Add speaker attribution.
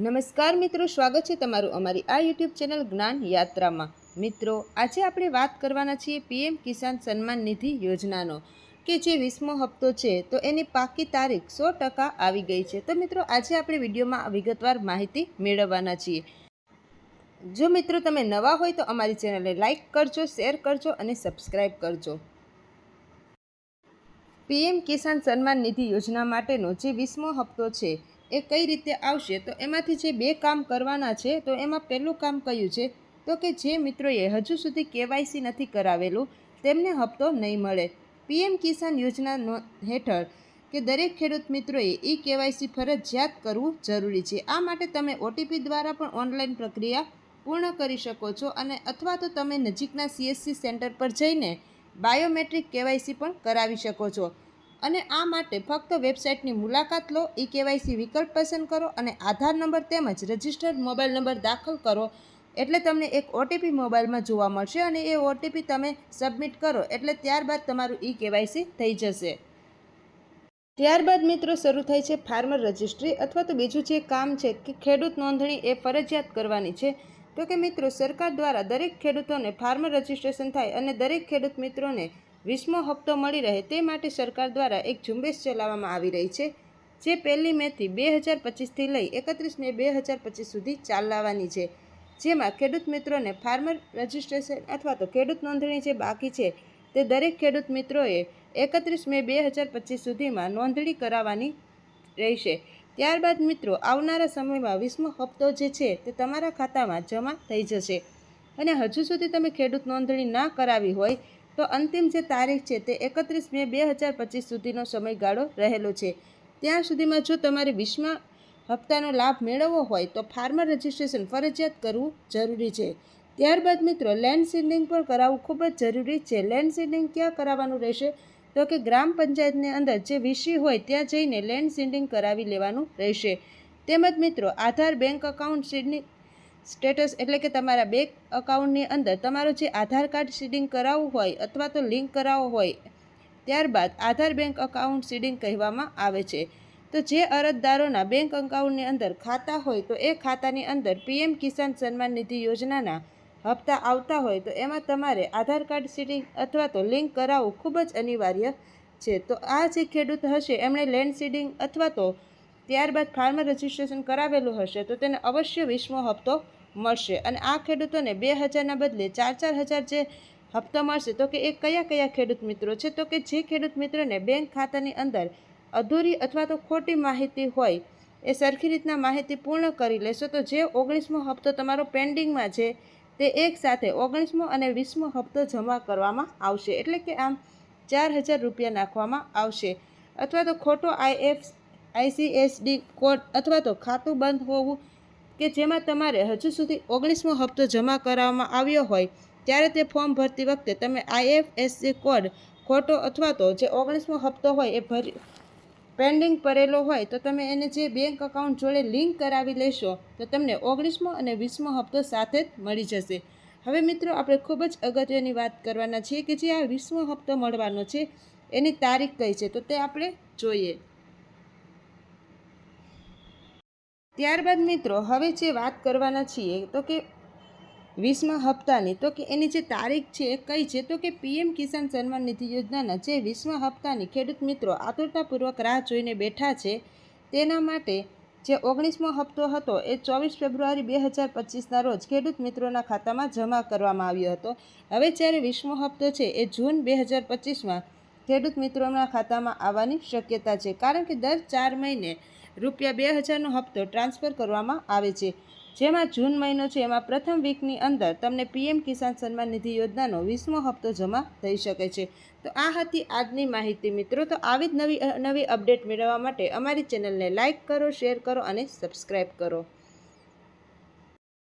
Speaker 1: નમસ્કાર મિત્રો, સ્વાગત છે તમારું અમારી આ યુટ્યુબ ચેનલ જ્ઞાન યાત્રામાં. મિત્રો, આજે આપણે વાત કરવાના છીએ પીએમ કિસાન સન્માન નિધિ યોજનાનો, કે જે વીસમો હપ્તો છે, તો એની પાકી તારીખ સો ટકા આવી ગઈ છે. તો મિત્રો, આજે આપણે વિડીયોમાં વિગતવાર માહિતી મેળવવાના છીએ. જો મિત્રો તમે નવા હોય તો અમારી ચેનલને લાઇક કરજો, શેર કરજો અને સબસ્ક્રાઈબ કરજો. પીએમ કિસાન સન્માન નિધિ યોજના માટેનો જે વીસમો હપ્તો છે એ કઈ રીતે આવશે? તો એમાંથી જે બે કામ કરવાના છે, તો એમાં પહેલું કામ કયું છે? તો કે જે મિત્રોએ હજુ સુધી કેવાયસી નથી કરાવેલું, તેમને હપ્તો નહીં મળે. પીએમ કિસાન યોજના હેઠળ કે દરેક ખેડૂત મિત્રોએ ઈ કેવાયસી ફરજિયાત કરવું જરૂરી છે. આ માટે તમે ઓટીપી દ્વારા પણ ઓનલાઈન પ્રક્રિયા પૂર્ણ કરી શકો છો અને અથવા તો તમે નજીકના સીએસસી સેન્ટર પર જઈને બાયોમેટ્રિક કેવાયસી પણ કરાવી શકો છો. અને આ માટે ફક્ત વેબસાઇટની મુલાકાત લો, ઈ કેવાયસી વિકલ્પ પસંદ કરો અને આધાર નંબર તેમજ રજિસ્ટર્ડ મોબાઈલ નંબર દાખલ કરો. એટલે તમને એક ઓટીપી મોબાઈલમાં જોવા મળશે અને એ ઓટીપી તમે સબમિટ કરો. એટલે ત્યારબાદ તમારું ઈ કેવાયસી થઈ જશે. ત્યારબાદ મિત્રો શરૂ થાય છે ફાર્મર રજિસ્ટ્રી અથવા તો બીજું જે કામ છે કે ખેડૂત નોંધણી એ ફરજિયાત કરવાની છે. તો કે મિત્રો સરકાર દ્વારા દરેક ખેડૂતોને ફાર્મર રજિસ્ટ્રેશન થાય અને દરેક ખેડૂત મિત્રોને વીસમો હપ્તો મળી રહે તે માટે સરકાર દ્વારા એક ઝુંબેશ ચલાવવામાં આવી રહી છે, જે પહેલી મેથી બે હજાર પચીસથી લઈ એકત્રીસ મે બે હજાર પચીસ સુધી ચાલવાની છે. જેમાં ખેડૂત મિત્રોને ફાર્મર રજિસ્ટ્રેશન અથવા તો ખેડૂત નોંધણી જે બાકી છે, તે દરેક ખેડૂત મિત્રોએ એકત્રીસ મે બે હજાર પચીસ સુધીમાં નોંધણી કરાવવાની રહેશે. ત્યારબાદ મિત્રો, આવનારા સમયમાં વીસમો હપ્તો જે છે, તે તમારા ખાતામાં જમા થઈ જશે. અને હજુ સુધી તમે ખેડૂત નોંધણી ના કરાવી હોય તો અંતિમ જે તારીખ છે તે એકત્રીસ મે બે હજાર પચીસ સુધીનો સમયગાળો રહેલો છે. ત્યાં સુધીમાં જો તમારે વીસમા હપ્તાનો લાભ મેળવવો હોય તો ફાર્મર રજિસ્ટ્રેશન ફરજિયાત કરવું જરૂરી છે. ત્યારબાદ મિત્રો, લેન્ડ સીડિંગ પણ કરાવવું ખૂબ જ જરૂરી છે. લેન્ડ સીડિંગ ક્યાં કરાવવાનું રહેશે? તો કે ગ્રામ પંચાયતની અંદર જે વીસી હોય ત્યાં જઈને લેન્ડ સીડિંગ કરાવી લેવાનું રહેશે. તેમજ મિત્રો, Aadhaar bank account seeding status એટલે કે તમારા બેંક અકાઉન્ટની અંદર તમારું જે આધાર કાર્ડ સીડિંગ કરાવવું હોય અથવા તો લિંક કરાવવું હોય, ત્યારબાદ આધાર બેંક અકાઉન્ટ સીડિંગ કહેવામાં આવે છે. તો જે અરજદારોના બેંક અકાઉન્ટની અંદર ખાતા હોય તો એ ખાતાની અંદર પીએમ કિસાન સન્માન નિધિ યોજનાના હપ્તા આવતા હોય તો એમાં તમારે આધાર કાર્ડ સીડિંગ અથવા તો લિંક કરાવવું ખૂબ જ અનિવાર્ય છે. તો આ જે ખેડૂત હશે, એમણે લેન્ડ સીડિંગ અથવા તો ત્યારબાદ ફાર્મર રજિસ્ટ્રેશન કરાવેલું હશે તો તેને અવશ્ય વીસમો હપ્તો મળશે. અને આ ખેડૂતોને બે હજારના બદલે ચાર ચાર હજાર જે હપ્તો મળશે, તો કે એ કયા કયા ખેડૂત મિત્રો છે? તો કે જે ખેડૂત મિત્રોને બેંક ખાતાની અંદર અધૂરી અથવા તો ખોટી માહિતી હોય, એ સરખી રીતના માહિતી પૂર્ણ કરી લેશો, તો જે ઓગણીસમો હપ્તો તમારો પેન્ડિંગમાં છે, તે એક સાથે ઓગણીસમો અને વીસમો હપ્તો જમા કરવામાં આવશે. એટલે કે આમ ચાર હજાર રૂપિયા નાખવામાં આવશે. અથવા તો ખોટો આઈએફ આઈસીએસડી કોડ અથવા તો ખાતું બંધ હોવું કે જેમાં તમારે હજુ સુધી ઓગણીસમો હપ્તો જમા કરાવવામાં આવ્યો હોય, ત્યારે તે ફોર્મ ભરતી વખતે તમે આઈએફએસસી કોડ ખોટો અથવા તો જે ઓગણીસમો હપ્તો હોય એ ભરી, પેન્ડિંગ પડેલો હોય, તો તમે એને જે બેંક અકાઉન્ટ જોડે લિંક કરાવી લેશો, તો તમને ઓગણીસમો અને વીસમો હપ્તો સાથે જ મળી જશે. હવે મિત્રો, આપણે ખૂબ જ અગત્યની વાત કરવાના છીએ કે જે આ વીસમો હપ્તો મળવાનો છે, એની તારીખ કઈ છે, તો તે આપણે જોઈએ. ત્યારબાદ મિત્રો, હવે જે વાત કરવાના છીએ, તો કે વીસમા હપ્તાની, તો કે એની જે તારીખ છે એ કઈ છે? તો કે પીએમ કિસાન સન્માન નિધિ યોજનાના જે વીસમા હપ્તાની ખેડૂત મિત્રો આતુરતાપૂર્વક રાહ જોઈને બેઠા છે, તેના માટે જે ઓગણીસમો હપ્તો હતો એ ચોવીસ ફેબ્રુઆરી બે હજાર પચીસના રોજ ખેડૂત મિત્રોના ખાતામાં જમા કરવામાં આવ્યો હતો. હવે જ્યારે વીસમો હપ્તો છે એ જૂન બે હજાર પચીસમાં ખેડૂત મિત્રોના ખાતામાં આવવાની શક્યતા છે, કારણ કે દર ચાર મહિને રૂપિયા બે હજારનો હપ્તો ટ્રાન્સફર કરવામાં આવે છે. જેમાં જૂન મહિનો છે, એમાં પ્રથમ વીકની અંદર તમને પીએમ કિસાન સન્માન નિધિ યોજનાનો વીસમો હપ્તો જમા થઈ શકે છે. તો આ હતી આજની માહિતી. મિત્રો, તો આવી જ નવી નવી અપડેટ મેળવવા માટે અમારી ચેનલને લાઇક કરો, શેર કરો અને સબસ્ક્રાઈબ કરો.